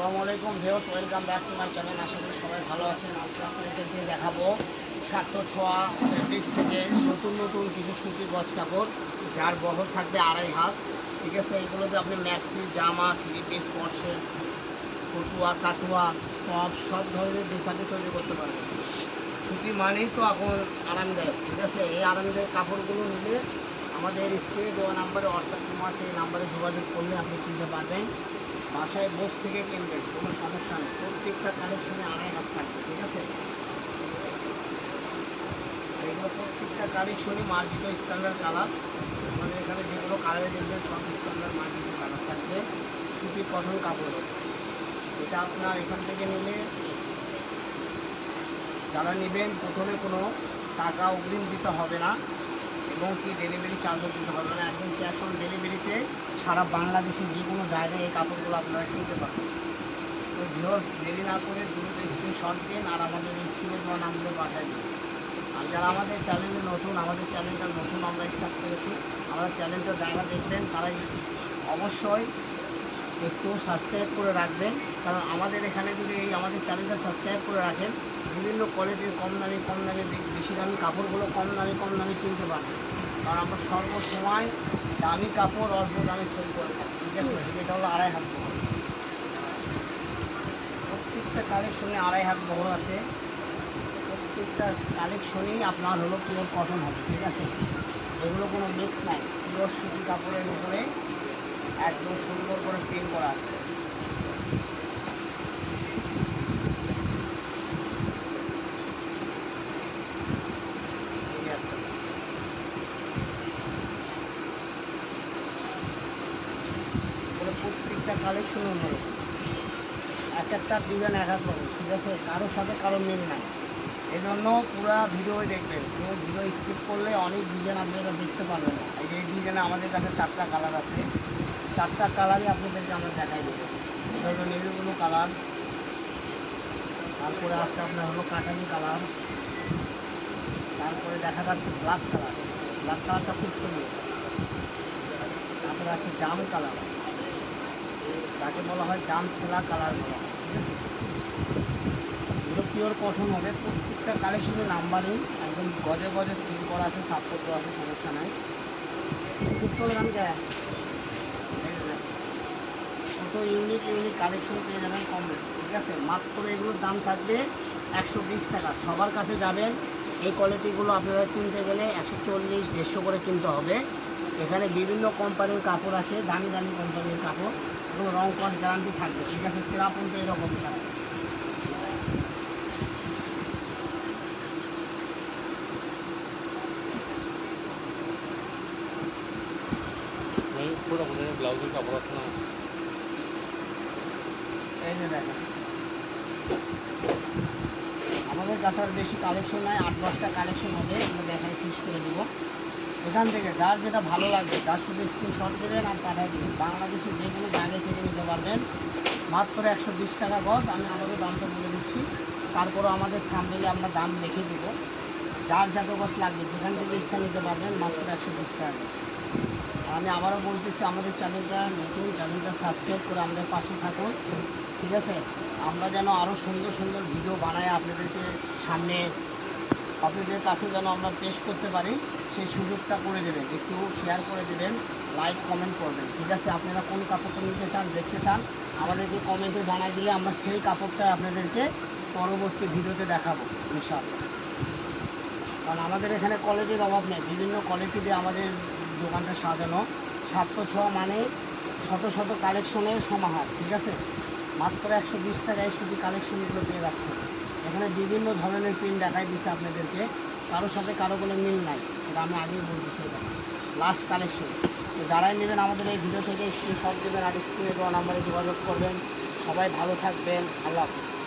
আসসালামু আলাইকুম views welcome back to my channel. আশা করি সবাই ভালো আছেন। আজকে আপনাদেরকে দেখাবো সাত ছোঁয়া ফেব্রিক্স থেকে নতুন নতুন কিছু সুতির গছ কাপড়, যার বহর থাকবে আড়াই হাত। ঠিক আছে, এইগুলোতে আপনি ম্যাক্সি জামা থ্রি পিস পটসে পটুয়া কাতুয়া টপ সব ধরনের ডিসাইডে তৈরি করতে পারবেন। সুতি মানেই তো এখন আরামদায়ক, ঠিক আছে? এই আরামদায়ক কাপড়গুলো নিলে আমাদের স্ক্রিনে দেওয়া নাম্বারে হোয়াটসঅ্যাপ আছে, এই নাম্বারে যোগাযোগ করলে আপনি কিনতে পারবেন। বাসায় বস থেকে কিনবেন কোনো সমস্যা নেই। প্রত্যেকটা কালেকশনে আড়াই হাত থাকবে ঠিক আছে? এগুলো প্রত্যেকটা কালেকশনই মার্জিত স্ট্যান্ডার্ড কালার মানে এখানে যেগুলো কালারে দেখবেন সব স্ট্যান্ডার্ড মার্জিত কালার থাকবে। সুতির কটন কাপড়। এটা আপনার এখান থেকে নিলে যারা নেবেন, প্রথমে কোনো টাকা অগ্রিম দিতে হবে না। এবং কি ডেলিভারি চার্জও কিনতে পারবেন একদম ক্যাশ অন ডেলিভারিতে সারা বাংলাদেশের যে কোনো জায়গায় এই কাপড়গুলো আপনারা কিনতে পারবেন। তো বৃহৎ দেরি না করে দ্রুত শর্ট দিন আর আমাদের এই বা দেওয়া নামগুলো পাঠাই দিন। আর যারা আমাদের চ্যানেলে নতুন, আমাদের চ্যানেলটা নতুন আমরা স্টার্ট করেছি, আমাদের চ্যানেলটা যারা দেখবেন তারাই অবশ্যই একটু সাবস্ক্রাইব করে রাখবেন। কারণ আমাদের এখানে যদি এই আমাদের চ্যানেলটা সাবস্ক্রাইব করে রাখেন বিভিন্ন কোয়ালিটির কম দামি কম দামি বেশি দামি কাপড়গুলো কম দামি কম দামি কিনতে পারবেন। কারণ আমরা সর্বসময় দামি কাপড় অল্প দামে সেল করে থাকি ঠিক আছে? যেটা হলো আড়াই হাত বহর। প্রত্যেকটা কালেকশনে আড়াই হাত বহর আছে। প্রত্যেকটা কালেকশনেই আপনার হলো পিওর কটন হবে ঠিক আছে? এগুলো কোনো মিক্স নাই। পিওর সুতি কাপড়ের উপরে একদম সুন্দর করে প্রিন্ট করা আছে। প্রত্যেকটা কালেকশন অন্যরকম এক একটা ডিজাইন এক এক ঠিক আছে? কারোর সাথে কারও মিল নাই। এই জন্য পুরো ভিডিও দেখবেন। পুরো ভিডিও স্কিপ করলে অনেক ডিজাইন আপনারা দেখতে পারবেন না। এই ডিজাইনে আমাদের কাছে চারটা কালার আছে। চারটা কালারই আপনাদেরকে আমরা দেখাই দেবো। এটা হলো নেভি ব্লু কালার তারপরে আছে আপনার হলো কাটানি কালার তারপরে দেখা যাচ্ছে ব্ল্যাক কালার ব্ল্যাক কালারটা খুব সুন্দর। তারপরে আছে জাম কালার যাকে বলা হয় জাম ছেলা কালার বলা হয়, ঠিক আছে? এগুলো পিওর কটন হবে। প্রত্যেকটা কালেকশনের নাম্বারিং একদম গজে গজে সিল করা আছে, সাপোর্ট দেওয়া আছে, সমস্যা নাই। খুব চলে আমি দেখ কত ইউনিক ইউনিক কালেকশন পেয়ে যাবেন কম ঠিক আছে? মাত্র এগুলোর দাম থাকবে একশো বিশ টাকা। সবার কাছে যাবেন, এই কোয়ালিটিগুলো আপনারা কিনতে গেলে একশো চল্লিশ, দেড়শো করে কিনতে হবে। এখানে বিভিন্ন কোম্পানির কাপড় আছে, দামি দামি কোম্পানির কাপড়, এবং রং কস গ্যারান্টি থাকবে, ঠিক আছে? চেরাপন তো এরকম থাকবে মানে ব্লাউজের কাপড় আছে না? আমাদের কাছে আর বেশি কালেকশন নাই, আট দশটা কালেকশন হবে এগুলো দেখাই, শেষ করে দিব। এখান থেকে যার যেটা ভালো লাগবে, তার শুধু স্ক্রিনশট দেবেন আর পাঠিয়ে দেবেন। বাংলাদেশের যে কোনো জায়গায় থেকে নিতে পারবেন। মাত্র একশো বিশ টাকা গজ, আমি আমাদের দামটা বলে দিচ্ছি। তারপরও আমাদের থামবেলে আমরা দাম লিখে দেবো। যার যত গজ লাগবে, যেখান থেকে ইচ্ছা নিতে পারবেন, মাত্র একশো বিশ টাকা আমি আবারও বলতেছি, আমাদের চ্যানেলটা নতুন চ্যানেলটা সাবস্ক্রাইব করে আমাদের পাশে থাকুন, ঠিক আছে? আমরা যেন আরও সুন্দর সুন্দর ভিডিও বানাই আপনাদেরকে সামনে। আপনাদের কাছে যেন আমরা পেশ করতে পারি, সেই সুযোগটা করে দেবেন। একটু শেয়ার করে দেবেন লাইক কমেন্ট করবেন, ঠিক আছে? আপনারা কোন কাপড়টা নিতে চান, দেখতে চান, আমাদেরকে কমেন্টে জানাই দিলে আমরা সেই কাপড়টা আপনাদেরকে পরবর্তী ভিডিওতে দেখাবো, ইনশাআল্লাহ। কারণ আমাদের এখানে কোয়ালিটির অভাব নেই, বিভিন্ন কোয়ালিটি দিয়ে আমাদের দোকানটা সাজানো। সাতশো ছোঁয়া মানে শত শত কালেকশনের সমাহার, ঠিক আছে? মাত্র একশো বিশ টাকায় শুধু কালেকশনগুলো পেয়ে যাচ্ছে। এখানে বিভিন্ন ধরনের প্রিন্ট দেখাই দিচ্ছে আপনাদেরকে। কারোর সাথে কারও কোনো মিল নাই, এটা আমি আগেই বলতেছি সেটা। লাস্ট কালেকশন তো যারাই নেবেন আমাদের এই ভিডিও থেকে স্ক্রিনশট দেবেন, আর স্ক্রিনে দেওয়া নাম্বারে যোগাযোগ করবেন। সবাই ভালো থাকবেন। আল্লাহ হাফিজ।